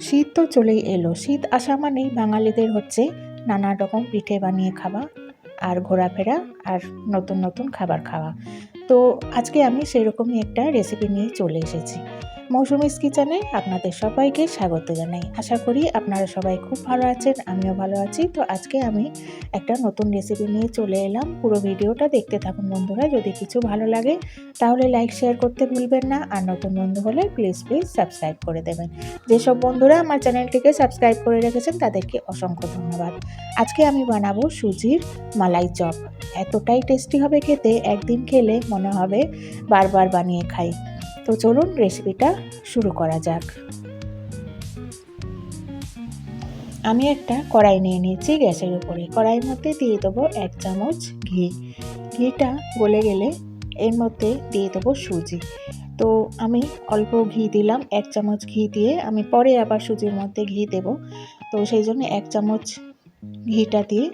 শীত তো চলেই এলো। শীত আসা মানেই বাঙালিদের হচ্ছে নানা রকম পিঠে বানিয়ে খাওয়া, আর ঘোরাফেরা, আর নতুন নতুন খাবার খাওয়া। তো আজকে আমি সেরকমই একটা রেসিপি নিয়ে চলে এসেছি। মৌসুমিস কিচেনে আপনাদের সবাইকে স্বাগত জানাই। আশা করি আপনারা সবাই খুব ভালো আছেন, আমিও ভালো আছি। তো আজকে আমি একটা নতুন রেসিপি নিয়ে চলে এলাম। পুরো ভিডিওটা দেখতে থাকুন বন্ধুরা, যদি কিছু ভালো লাগে তাহলে লাইক শেয়ার করতে ভুলবেন না। আর নতুন বন্ধু হলে প্লিজ প্লিজ সাবস্ক্রাইব করে দেবেন। যেসব বন্ধুরা আমার চ্যানেলটিকে সাবস্ক্রাইব করে রেখেছেন তাদেরকে অসংখ্য ধন্যবাদ। আজকে আমি বানাবো সুজির মালাই চপ। এতটাই টেস্টি হবে খেতে, একদিন খেলে মনে হবে বারবার বানিয়ে খাই। তো চলুন রেসিপিটা শুরু করা যাক। আমি একটা কড়াই নিয়ে নিয়েছি গ্যাসের উপরে। কড়াইয়ের মধ্যে দিয়ে দেবো এক চামচ ঘি। ঘিটা গলে গেলে এর মধ্যে দিয়ে দেবো সুজি। তো আমি অল্প ঘি দিলাম, এক চামচ ঘি দিয়ে। আমি পরে আবার সুজির মধ্যে ঘি দেব। তো সেই জন্য এক চামচ ঘিটা দিয়ে,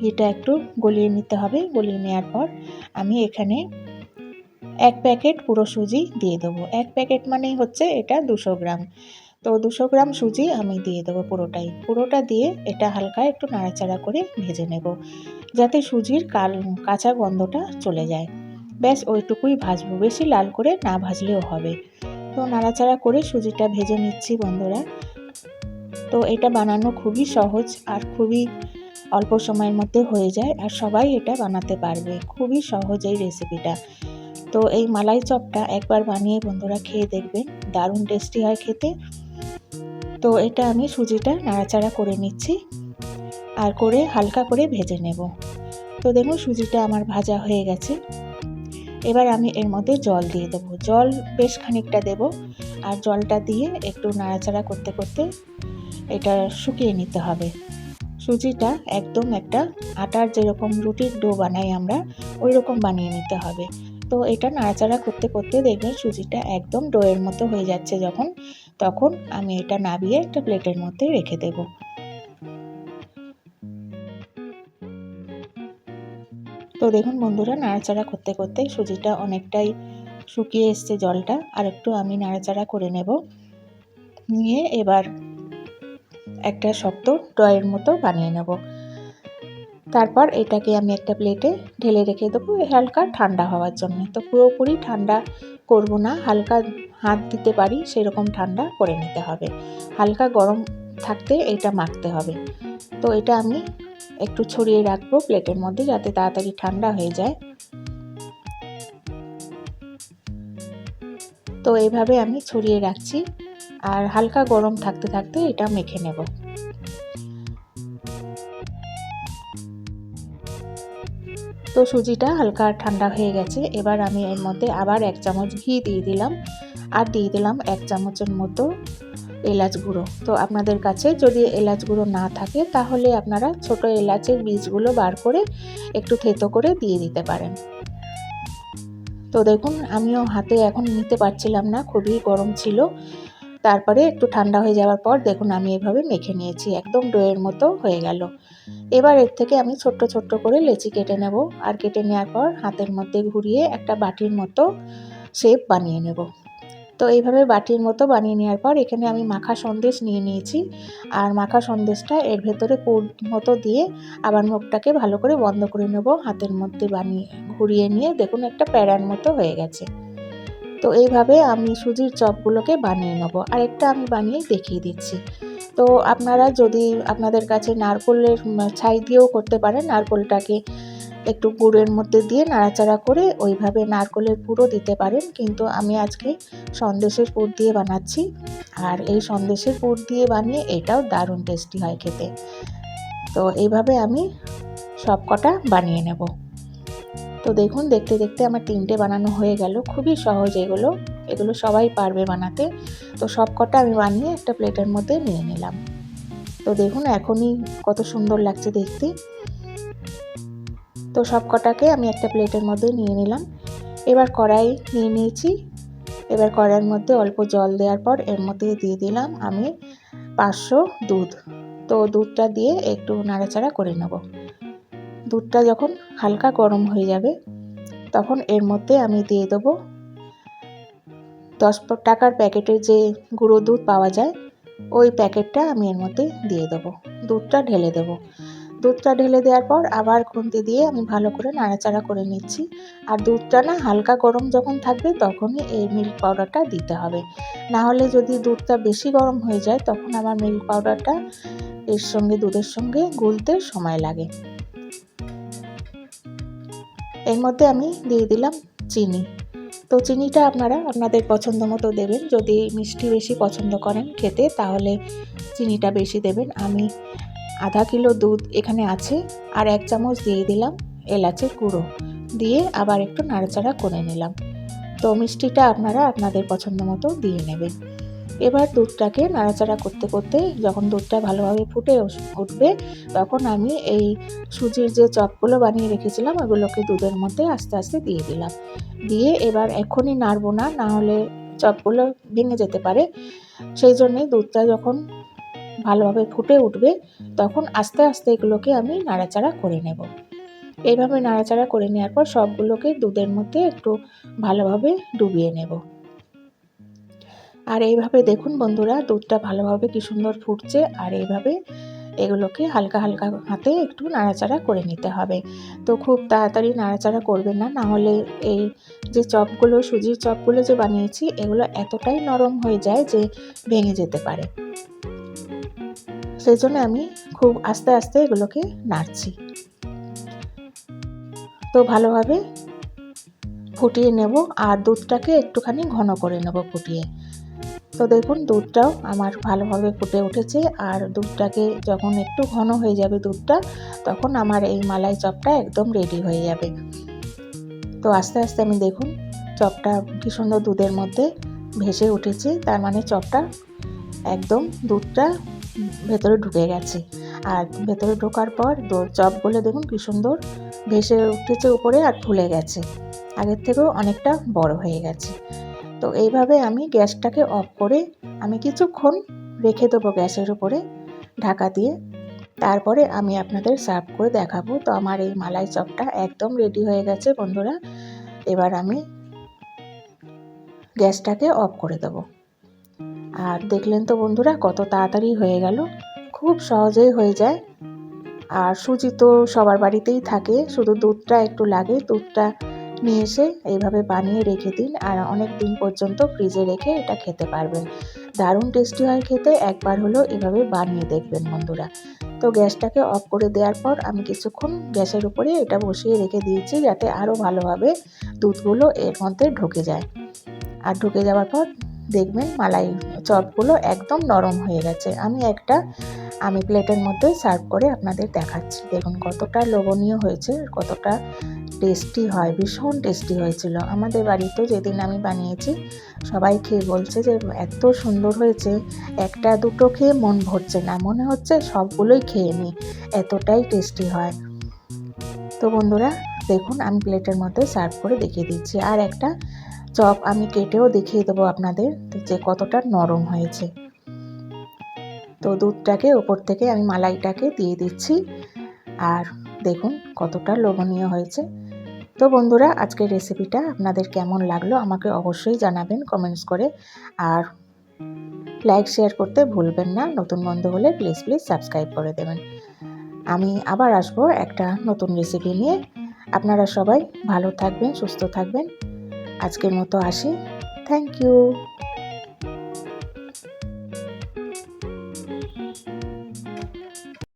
ঘিটা একটু গলিয়ে নিতে হবে। গলিয়ে নেওয়ার পর আমি এখানে এক প্যাকেট পুরো সুজি দিয়ে দেবো। এক প্যাকেট মানেই হচ্ছে এটা দুশো গ্রাম। তো দুশো গ্রাম সুজি আমি দিয়ে দেবো পুরোটাই। পুরোটা দিয়ে এটা হালকা একটু নাড়াচাড়া করে ভেজে নেব যাতে সুজির কাল, কাঁচা গন্ধটা চলে যায়। ব্যাস, ওইটুকুই ভাজবো। বেশি লাল করে না ভাজলেও হবে। তো নাড়াচাড়া করে সুজিটা ভেজে নিচ্ছি বন্ধুরা। তো এটা বানানো খুবই সহজ আর খুবই অল্প সময়ের মধ্যে হয়ে যায় আর সবাই এটা বানাতে পারবে। খুবই সহজ এই রেসিপিটা তো এই মালাই চপটা একবার বানিয়ে বন্ধুরা খেয়ে দেখবেন। দারুণ টেস্টি হয় খেতে। তো এটা আমি সুজিটা নাড়াচাড়া করে নিচ্ছি আর করে হালকা করে ভেজে নেব। তো দেখুন সুজিটা আমার ভাজা হয়ে গেছে। এবার আমি এর মধ্যে জল দিয়ে দেবো। জল বেশ খানিকটা দেব আর জলটা দিয়ে একটু নাড়াচাড়া করতে করতে এটা শুকিয়ে নিতে হবে। সুজিটা একদম একটা আটার যেরকম রুটির ডো বানাই আমরা ওই রকম বানিয়ে নিতে হবে। তো এটা নাড়াচাড়া করতে করতে দেখবেন সুজিটা একদম ডোয়ের মতো হয়ে যাচ্ছে যখন। তখন আমি এটা নাবিয়ে একটা প্লেটের মধ্যে রেখে দেব। তো দেখুন বন্ধুরা, নাড়াচাড়া করতে করতে সুজিটা অনেকটাই শুকিয়ে এসছে জলটা। আর একটু আমি নাড়াচাড়া করে নেব। নিয়ে এবার একটা শক্ত ড্রয়ের মতো বানিয়ে নেব। তারপর এটাকে আমি একটা প্লেটে ঢেলে রেখে দেবো হালকা ঠান্ডা হওয়ার জন্য। তো পুরোপুরি ঠান্ডা করব না, হালকা হাত দিতে পারি, সেরকম ঠান্ডা করে নিতে হবে। হালকা গরম থাকতে এটা মাখতে হবে। তো এটা আমি একটু ছড়িয়ে রাখব প্লেটের মধ্যে যাতে তাড়াতাড়ি ঠান্ডা হয়ে যায়। তো এইভাবে আমি ছড়িয়ে রাখছি, আর হালকা গরম থাকতে থাকতে এটা মেখে নেব। তো সুজিটা হালকা ঠান্ডা হয়ে গেছে। এবার আমি এর মধ্যে আবার এক চামচ ঘি দিয়ে দিলাম। আর দিয়ে দিলাম এক চামচের মতো এলাচ গুঁড়ো। তো আপনাদের কাছে যদি এলাচ গুঁড়ো না থাকে, তাহলে আপনারা ছোট এলাচের বীজগুলো বার করে একটু থেতো করে দিয়ে দিতে পারেন। তো দেখুন, আমিও হাতে এখন নিতে পারছিলাম না, খুবই গরম ছিল। তারপরে একটু ঠান্ডা হয়ে যাওয়ার পর দেখুন আমি এভাবে মেখে নিয়েছি, একদম ডোয়ের মতো হয়ে গেল। এবার এর থেকে আমি ছোট্ট ছোট্ট করে লেচি কেটে নেব আর কেটে নেওয়ার পর হাতের মধ্যে ঘুরিয়ে একটা বাটির মতো শেপ বানিয়ে নেব। তো এইভাবে বাটির মতো বানিয়ে নেওয়ার পর এখানে আমি মাখা সন্দেশ নিয়ে নিয়েছি আর মাখা সন্দেশটা এর ভেতরে পুর মতো দিয়ে আবার মুখটাকে ভালো করে বন্ধ করে নেব, হাতের মধ্যে বানিয়ে, ঘুরিয়ে নিয়ে দেখুন একটা প্যারার মতো হয়ে গেছে। তো এইভাবে আমি সুজির চপগুলোকে বানিয়ে নেব। আরেকটা আমি বানিয়ে দেখিয়ে দিচ্ছি। তো আপনারা যদি আপনাদের কাছে নারকোলের ছাই দিয়েও করতে পারেন, নারকোলটাকে একটু গুড়ের মধ্যে দিয়ে নাড়াচাড়া করে ওইভাবে নারকোলের পুরো দিতে পারেন। কিন্তু আমি আজকে সন্দেশের পুর দিয়ে বানাচ্ছি। আর এই সন্দেশের পুর দিয়ে বানিয়ে এটাও দারুণ টেস্টি হয় খেতে। তো এইভাবে আমি সব কটা বানিয়ে নেব। তো দেখুন, দেখতে দেখতে আমার তিনটে বানানো হয়ে গেল। খুবই সহজ এগুলো। এগুলো সবাই পারবে বানাতে। তো সব কটা আমি বানিয়ে একটা প্লেটের মধ্যে নিয়ে নিলাম। তো দেখুন, এখনই কত সুন্দর লাগছে দেখতে। তো সব কটাকে আমি একটা প্লেটের মধ্যে নিয়ে নিলাম। এবার কড়াই নিয়ে নিয়েছি। এবার কড়াইয়ের মধ্যে অল্প জল দেওয়ার পর এর মধ্যে দিয়ে দিলাম আমি পাঁচশো দুধ। তো দুধটা দিয়ে একটু নাড়াচাড়া করে নেব। দুধটা যখন হালকা গরম হয়ে যাবে, তখন এর মধ্যে আমি দিয়ে দেবো দশ টাকার প্যাকেটের যে গুঁড়ো দুধ পাওয়া যায়, ওই প্যাকেটটা আমি এর মধ্যে দিয়ে দেবো। দুধটা ঢেলে দেবো। দুধটা ঢেলে দেওয়ার পর আবার খুন্তি দিয়ে আমি ভালো করে নাড়াচাড়া করে নিচ্ছি। আর দুধটা না হালকা গরম যখন থাকবে, তখনই এই মিল্ক পাউডারটা দিতে হবে। না হলে যদি দুধটা বেশি গরম হয়ে যায়, তখন আমার মিল্ক পাউডারটা এর সঙ্গে, দুধের সঙ্গে গুলতে সময় লাগে। এর মধ্যে আমি দিয়ে দিলাম চিনি। তো চিনিটা আপনারা আপনাদের পছন্দ মতো দেবেন। যদি মিষ্টি বেশি পছন্দ করেন খেতে, তাহলে চিনিটা বেশি দেবেন। আমি আধা কিলো দুধ এখানে আছে, আর এক চামচ দিয়ে দিলাম এলাচের গুঁড়ো। দিয়ে আবার একটু নাড়াচাড়া করে নিলাম। তো মিষ্টিটা আপনারা আপনাদের পছন্দ মতো দিয়ে নেবেন। এবার দুধটাকে নাড়াচাড়া করতে করতে যখন দুধটা ভালোভাবে ফুটে উঠবে, তখন আমি এই সুজির যে চপগুলো বানিয়ে রেখেছিলাম, ওগুলোকে দুধের মধ্যে আস্তে আস্তে দিয়ে দিলাম। দিয়ে এবার এখনই নাড়বো না না হলে চপগুলো ভেঙে যেতে পারে। সেই জন্যে দুধটা যখন ভালোভাবে ফুটে উঠবে, তখন আস্তে আস্তে এগুলোকে আমি নাড়াচাড়া করে নেব। এইভাবে নাড়াচাড়া করে নেওয়ার পর সবগুলোকে দুধের মধ্যে একটু ভালোভাবে ডুবিয়ে নেব। আর এইভাবে দেখুন বন্ধুরা, দুধটা ভালোভাবে কি সুন্দর ফুটছে, আর এইভাবে এগুলোকে হালকা হালকা হাতে একটু নাড়াচাড়া করে নিতে হবে। তো খুব তাড়াতাড়ি নাড়াচাড়া করবেন না, নাহলে এই যে চপগুলো, সুজির চপগুলো যে বানিয়েছি, এগুলো এতটাই নরম হয়ে যায় যে ভেঙে যেতে পারে। সেই জন্য আমি খুব আস্তে আস্তে এগুলোকে নাড়ছি। তো ভালোভাবে ফুটিয়ে নেব, আর দুধটাকে একটুখানি ঘন করে নেব ফুটিয়ে। তো দেখুন, দুধটাও আমার ভালোভাবে ফুটে উঠেছে। আর দুধটাকে যখন একটু ঘন হয়ে যাবে দুধটা, তখন আমার এই মালাই চপটা একদম রেডি হয়ে যাবে। তো আস্তে আস্তে আমি দেখুন, চপটা কী সুন্দর দুধের মধ্যে ভেসে উঠেছে। তার মানে চপটা একদম দুধটা ভেতরে ঢুকে গেছে। আর ভেতরে ঢোকার পর চপগুলো দেখুন কী সুন্দর ভেসে উঠেছে উপরে আর ফুলে গেছে। আগের থেকেও অনেকটা বড় হয়ে গেছে। তো এইভাবে আমি গ্যাসটাকে অফ করে আমি কিছুক্ষণ রেখে দেবো গ্যাসের উপরে ঢাকা দিয়ে। তারপরে আমি আপনাদের সার্ভ করে দেখাবো। তো আমার এই মালাই চপটা একদম রেডি হয়ে গেছে বন্ধুরা। এবার আমি গ্যাসটাকে অফ করে দেবো। আর দেখলেন তো বন্ধুরা কত তাড়াতাড়ি হয়ে গেল। খুব সহজেই হয়ে যায়। আর সুজি তো সবার বাড়িতেই থাকে। শুধু দুধটা একটু লাগে। দুধটা নিয়ে এসে এইভাবে বানিয়ে রেখে দিন আর অনেক দিন পর্যন্ত ফ্রিজে রেখে এটা খেতে পারবেন। দারুণ টেস্টি হয় খেতে, একবার হলো এভাবে বানিয়ে দেখবেন বন্ধুরা। তো গ্যাসটাকে অফ করে দেওয়ার পর আমি কিছুক্ষণ গ্যাসের উপরে এটা বসিয়ে রেখে দিয়েছি যাতে আরও ভালোভাবে দুধগুলো এর মধ্যে ঢুকে যায়। আর ঢুকে যাওয়ার পর দেখবেন মালাই চপগুলো একদম নরম হয়ে গেছে। আমি একটা আমি প্লেটের মধ্যে সার্ভ করে আপনাদের দেখাচ্ছি। দেখুন কতটা লোভনীয় হয়েছে, কতটা টেস্টি হয়, ভীষণ টেস্টি হয়েছিল। আমাদের বাড়িতে যেদিন আমি বানিয়েছি, সবাই খেয়ে বলছে যে, এত সুন্দর হয়েছে, একটা দুটো খেয়ে মন ভরছে না। মনে হচ্ছে সবগুলোই খেয়ে নিই। এতটাই টেস্টি হয়। তো বন্ধুরা, দেখুন, আমি প্লেটের মধ্যে সার্ভ করে দেখিয়ে দিচ্ছি। আর একটা চপ আমি কেটেও দেখিয়ে দেবো আপনাদের, যে কতটা নরম হয়েছে। তো দুধটাকে ওপর থেকে আমি মালাইটাকে দিয়ে দিচ্ছি। আর দেখুন, কতটা লোভনীয় হয়েছে। তো বন্ধুরা, আজকের রেসিপিটা আপনাদের কেমন লাগল আমাকে অবশ্যই জানাবেন কমেন্টস করে। আর লাইক শেয়ার করতে ভুলবেন না। নতুন বন্ধু হলে প্লিজ প্লিজ সাবস্ক্রাইব করে দেবেন। আমি আবার আসব একটা নতুন রেসিপি নিয়ে। আপনারা সবাই ভালো থাকবেন, সুস্থ থাকবেন। আজকের মতো আসি। Thank you